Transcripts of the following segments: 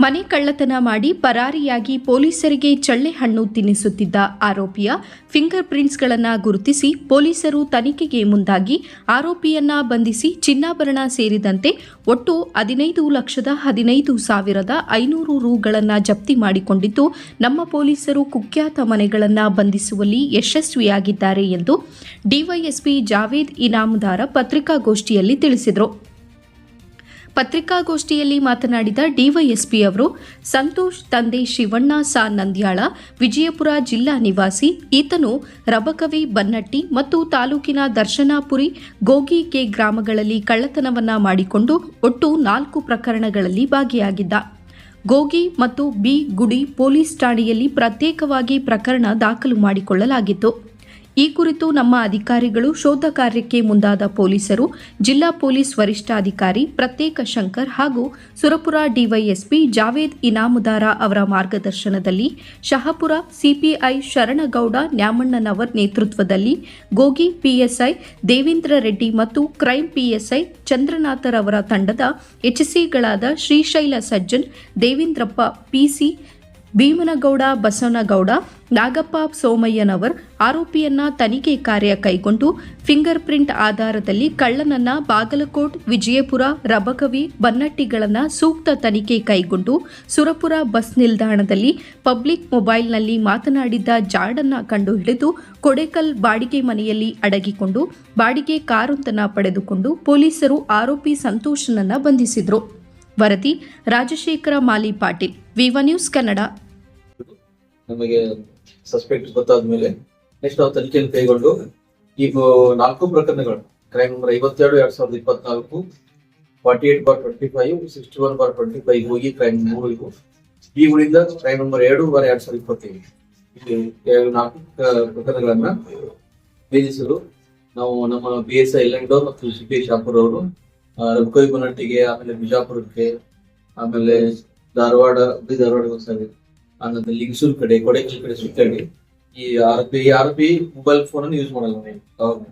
ಮನೆ ಕಳ್ಳತನ ಮಾಡಿ ಪರಾರಿಯಾಗಿ ಪೊಲೀಸರಿಗೆ ಚಳ್ಳೆ ಹಣ್ಣು ತಿನ್ನಿಸುತ್ತಿದ್ದ ಆರೋಪಿಯ ಫಿಂಗರ್ ಪ್ರಿಂಟ್ಸ್ಗಳನ್ನು ಗುರುತಿಸಿ ಪೊಲೀಸರು ತನಿಖೆಗೆ ಮುಂದಾಗಿ ಆರೋಪಿಯನ್ನ ಬಂಧಿಸಿ ಚಿನ್ನಾಭರಣ ಸೇರಿದಂತೆ ಒಟ್ಟು ಹದಿನೈದು ಲಕ್ಷದ ಹದಿನೈದು ಸಾವಿರದ ಐನೂರು ರೂಗಳನ್ನು ಜಪ್ತಿ ಮಾಡಿಕೊಂಡಿದ್ದು, ನಮ್ಮ ಪೊಲೀಸರು ಕುಖ್ಯಾತ ಮನೆಗಳನ್ನು ಬಂಧಿಸುವಲ್ಲಿ ಯಶಸ್ವಿಯಾಗಿದ್ದಾರೆ ಎಂದು ಡಿವೈಎಸ್ಪಿ ಜಾವೇದ್ ಇನಾಮದಾರ ಪತ್ರಿಕಾಗೋಷ್ಠಿಯಲ್ಲಿ ತಿಳಿಸಿದರು. ಪತ್ರಿಕಾಗೋಷ್ಠಿಯಲ್ಲಿ ಮಾತನಾಡಿದ ಡಿವೈಎಸ್ಪಿ ಅವರು, ಸಂತೋಷ್ ತಂದೆ ಶಿವಣ್ಣ ಸಾ ನಂದ್ಯಾಳ, ವಿಜಯಪುರ ಜಿಲ್ಲಾ ನಿವಾಸಿ, ಈತನು ರಬಕವಿ ಬನ್ನಟ್ಟಿ ಮತ್ತು ತಾಲೂಕಿನ ದರ್ಶನಾಪುರಿ ಗೋಗಿ ಕೆ ಗ್ರಾಮಗಳಲ್ಲಿ ಕಳ್ಳತನವನ್ನ ಮಾಡಿಕೊಂಡು ಒಟ್ಟು ನಾಲ್ಕು ಪ್ರಕರಣಗಳಲ್ಲಿ ಭಾಗಿಯಾಗಿದ್ದ. ಗೋಗಿ ಮತ್ತು ಬಿ ಗುಡಿ ಪೊಲೀಸ್ ಠಾಣೆಯಲ್ಲಿ ಪ್ರತ್ಯೇಕವಾಗಿ ಪ್ರಕರಣ ದಾಖಲು ಮಾಡಿಕೊಳ್ಳಲಾಗಿತ್ತು. ಈ ಕುರಿತು ನಮ್ಮ ಅಧಿಕಾರಿಗಳು ಶೋಧ ಕಾರ್ಯಕ್ಕೆ ಮುಂದಾದ ಪೊಲೀಸರು, ಜಿಲ್ಲಾ ಪೊಲೀಸ್ ವರಿಷ್ಠಾಧಿಕಾರಿ ಪ್ರತ್ಯೇಕ ಶಂಕರ್ ಹಾಗೂ ಸುರಪುರ ಡಿವೈಎಸ್ಪಿ ಜಾವೇದ್ ಇನಾಮುದಾರ ಅವರ ಮಾರ್ಗದರ್ಶನದಲ್ಲಿ ಶಹಾಪುರ ಸಿಪಿಐ ಶರಣಗೌಡ ನ್ಯಾಮಣ್ಣನವರ್ ನೇತೃತ್ವದಲ್ಲಿ ಗೋಗಿ ಪಿಎಸ್ಐ ದೇವೇಂದ್ರ ರೆಡ್ಡಿ ಮತ್ತು ಕ್ರೈಂ ಪಿಎಸ್ಐ ಚಂದ್ರನಾಥರವರ ತಂಡದ ಎಚ್ಸಿಗಳಾದ ಶ್ರೀಶೈಲ ಸಜ್ಜನ್, ದೇವೇಂದ್ರಪ್ಪ ಪಿಸಿ ಭೀಮನಗೌಡ, ಬಸವನಗೌಡ, ನಾಗಪ್ಪ ಸೋಮಯ್ಯನವರ್ ಆರೋಪಿಯನ್ನ ತನಿಖೆ ಕಾರ್ಯ ಕೈಗೊಂಡು ಫಿಂಗರ್ ಪ್ರಿಂಟ್ ಆಧಾರದಲ್ಲಿ ಕಳ್ಳನನ್ನ ಬಾಗಲಕೋಟ್, ವಿಜಯಪುರ, ರಬಕವಿ, ಬನ್ನಟ್ಟಿಗಳನ್ನ ಸೂಕ್ತ ತನಿಖೆ ಕೈಗೊಂಡು ಸುರಪುರ ಬಸ್ ನಿಲ್ದಾಣದಲ್ಲಿ ಪಬ್ಲಿಕ್ ಮೊಬೈಲ್ನಲ್ಲಿ ಮಾತನಾಡಿದ್ದ ಜಾಡನ್ನ ಕಂಡುಹಿಡಿದು ಕೊಡೆಕಲ್ ಬಾಡಿಗೆ ಮನೆಯಲ್ಲಿ ಅಡಗಿಕೊಂಡು ಬಾಡಿಗೆ ಕಾರೊಂದನ್ನ ಪಡೆದುಕೊಂಡು ಪೊಲೀಸರು ಆರೋಪಿ ಸಂತೋಷನನ್ನ ಬಂಧಿಸಿದ್ರು. ವರದಿ ರಾಜಶೇಖರ ಮಾಲಿ ಪಾಟೀಲ್, ವಿವ ನ್ಯೂಸ್ ಕನ್ನಡ. ನಮಗೆ ಸಸ್ಪೆಕ್ಟ್ ಗೊತ್ತಾದ ಮೇಲೆ ನೆಕ್ಸ್ಟ್ ನಾವು ತನಿಖೆಯನ್ನು ಕೈಗೊಂಡು ಈಗ ನಾಲ್ಕು ಪ್ರಕರಣಗಳು ಕ್ರೈಮ್ ನಂಬರ್ ಐವತ್ತೆರಡು, ಎರಡ್ ಸಾವಿರದ ಇಪ್ಪತ್ನಾಲ್ಕು forty eight bar twenty five sixty one bar twenty five ಹೋಗಿ ಕ್ರೈಮ್ ಮೂರು ಇವು. ಈ ಉಳಿದ ಕ್ರೈಮ್ ನಂಬರ್ ಎರಡು ಬಾರ್ ಎರಡ್ ಸಾವಿರದ ಇಪ್ಪತ್ತೈದು ನಾಲ್ಕು ಪ್ರಕರಣಗಳನ್ನ ಭೇದಿಸಲು ನಾವು ನಮ್ಮ ಬಿ ಎಸ್ ಐ ಇಲೆಂಡೋ ಮತ್ತು ಸಿ ಪಿ ಶಾಪುರ್ ಅವರು ರಬಕವಿ ಬನಟ್ಟಿಗೆ ಆಮೇಲೆ ಬಿಜಾಪುರಕ್ಕೆ, ಆಮೇಲೆ ಧಾರವಾಡ ಹುಬ್ಳಿ ಧಾರವಾಡ ಸರಿ ಆಮೇಲೆ ಲಿಂಗಸೂರ್ ಕಡೆ ಕೊಡೆಕಲ್ ಕಡೆ ಸುತ್ತಾಡಿ ಈ ಆರೋಪಿ ಈ ಬಿ ಮೊಬೈಲ್ ಫೋನ್ ಅನ್ನು ಯೂಸ್ ಮಾಡಲ್ಲ ನೀವು ಅವಾಗ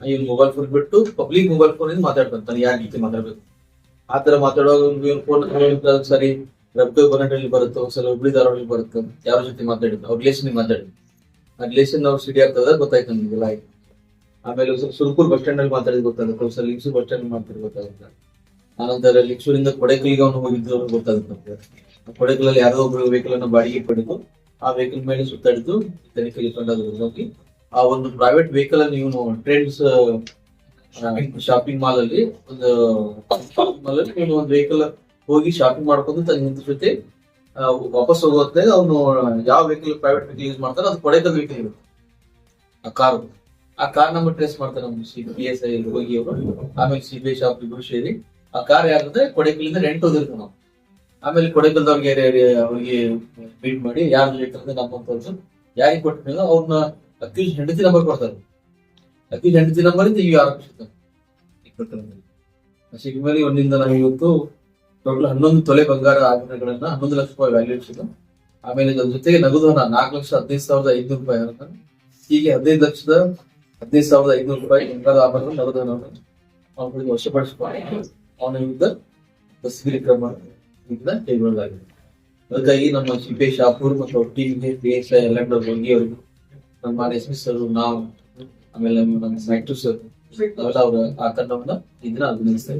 ಈ ಮೊಬೈಲ್ ಫೋನ್ ಬಿಟ್ಟು ಪಬ್ಲಿಕ್ ಮೊಬೈಲ್ ಫೋನ್ ಇಂದ ಮಾತಾಡ್ತಾನೆ. ಯಾರ ರೀತಿ ಮಾತಾಡ್ಬೇಕು? ಆ ತರ ಮಾತಾಡುವಾಗ ಫೋನ್ ಸರಿ ರಬ್ಬೆ ಬನ್ನಟ್ಟಲ್ಲಿ ಬರುತ್ತೆ ಒಂದ್ಸಲ ಹುಬ್ಳಿ ಧಾರವಾಡಲ್ಲಿ ಬರುತ್ತೆ, ಯಾರ ಜೊತೆ ಮಾತಾಡಿದ್ದು? ಅವ್ರ ರಿಲೇಷನ್ ಮಾತಾಡಿದ್ದು. ಆ ರಿಲೇಷನ್ ಅವ್ರು ಸಿಡಿ ಆಗ್ತದ ಗೊತ್ತಾಯ್ತು ನಮ್ಗೆ ಆಯ್ತು ಆಮೇಲೆ ಸುರ್ಪುರ್ ಬಸ್ ಸ್ಟ್ಯಾಂಡ್ ಅಲ್ಲಿ ಮಾತಾಡಿದ್ ಗೊತ್ತಾಗುತ್ತೆ ಒಂದ್ಸಲ ಲಿಂಗ್ಸೂರ್ ಬಸ್ ಸ್ಟ್ಯಾಂಡ್ ಮಾತಾಡಿದ್ ಗೊತ್ತಾಗುತ್ತೆ. ಆನಂತರ ಲಿಂಗ್ಸೂರಿಂದ ಕೊಡೆಕಲ್ಗೆ ಅವನು ಹೋಗಿದ್ದು ಗೊತ್ತಾಗುತ್ತೆ ನಮ್ಗೆ. ಕೊಡೆಕಲಲ್ಲಿ ಯಾರೋ ಒಬ್ರು ವೆಹಿಕಲ್ ಅನ್ನ ಬಾಡಿಗೆ ಪಡೆದು ಆ ವೆಹಿಕಲ್ ಮೇಲೆ ಸುತ್ತಾಡಿದ್ದು, ತನಿಖೆಗೆ ತಂಡದಲ್ಲಿ ಹೋಗಿ ಆ ಒಂದು ಪ್ರೈವೇಟ್ ವೆಹಿಕಲ್ ಅನ್ನು ಇವನು ಟ್ರೆಂಡ್ಸ್ ಶಾಪಿಂಗ್ ಮಾಲ್ ಅಲ್ಲಿ ಒಂದು ಶಾಪಿಂಗ್ ಮಾಲ್ ಅಲ್ಲಿ ಇವನು ಒಂದು ವೆಹಿಕಲ್ ಹೋಗಿ ಶಾಪಿಂಗ್ ಮಾಡ್ಕೊಂಡು ತನ್ನ ಜೊತೆ ವಾಪಸ್ ಹೋಗೋತ್ತೆ ಅವನು ಯಾವ ವೆಹಿಕಲ್ ಪ್ರೈವೇಟ್ ವೆಹಿಕಲ್ ಯೂಸ್ ಮಾಡ್ತಾನೆ ಅದು ಕೊಡೆಕಲ್ ವೆಹಿಕಲ್ ಇರುತ್ತೆ. ಆ ಕಾರ್. ಆ ಕಾರ್ ನಂಬರ್ ಟ್ರೇಸ್ ಮಾಡ್ತಾರೆ ನಮ್ಮ ಪಿ ಎಸ್ ಐ ಹೋಗಿ ಅವರು. ಆಮೇಲೆ ಸಿ ಬಿ ಐ ಶಾಪ್ ಇಬ್ರು ಸೇರಿ ಆ ಕಾರ್ ಯಾರಂದ್ರೆ ಕೊಡೆಕಲ್ಲಿಂದ ರೆಂಟ್ ಹೋಗಿರ್ತೀವಿ ನಾವು. ಆಮೇಲೆ ಕೊಡೆಕಲ್ದವ್ರಿಗೆ ಅವ್ರಿಗೆ ಮೀಟ್ ಮಾಡಿ ಯಾರು ಲೇಟರ್ ನಮ್ಮ ತೋರಿಸು ಯಾರಿಗೆ ಕೊಟ್ಟಿಲ್ಲ ಅವ್ರನ್ನ ಅಕ್ಯೂಸ್ ಹೆಂಡತಿ ನಂಬರ್ ಕೊಡ್ತಾರೆ. ಅಕ್ಯೂಸ್ ಹೆಂಡತಿ ನಂಬರ್ ಇಂದ ಯಾರು ಆರೋಪ ಸಿಗ್ಮೇಲೆ ಮೇಲೆ ಒಂದಿಂದ ನಾವು ಇವತ್ತು ಟೋಟಲ್ ಹನ್ನೊಂದು ತೊಲೆ ಬಂಗಾರ ಆಭರಣಗಳನ್ನ ಹನ್ನೊಂದು ಲಕ್ಷ ರೂಪಾಯಿ ವ್ಯಾಲ್ಯೂಷನ್ ಆಮೇಲೆ ಅದ್ರ ಜೊತೆಗೆ ನಗದು ಹಣ ನಾಲ್ಕು ಲಕ್ಷ ಹದಿನೈದು ಸಾವಿರದ ಐದುನೂರು ರೂಪಾಯಿ ಹೀಗೆ ಹದಿನೈದು ಲಕ್ಷದ ಹದಿನೈದು ಸಾವಿರದ ಐದುನೂರು ರೂಪಾಯಿ ಬಂಗಾರ ಆಭರಣ ನಗದು ಅವನಿಗೆ ವಶಪಡಿಸಿಕೊಂಡು ಅವನ ವಿರುದ್ಧ ಬಸ್ಗಿರಿ ಕ್ರಮ ಕೈಗೊಳ್ಳಲಾಗಿದೆ. ಅದಕ್ಕಾಗಿ ನಮ್ಮ ಸಿಪಿ ಶಾಪೂರ್ ಮತ್ತು ಅವ್ರ ಟೀಮ್ಗೆ ಪಿ ಎಸ್ ಐ ಎಲ್ಲ ಅವರಿಗೆ ನಮ್ಮ ಎಸ್ ಪಿ ಸರ್, ನಾವು, ಆಮೇಲೆ ನಮ್ಮ ಸರ್ ಅವೆಲ್ಲ ಅವರ ಆ ತಂಡವನ್ನ ಇದನ್ನ ಅಭಿನಂದಿಸ್ತಾ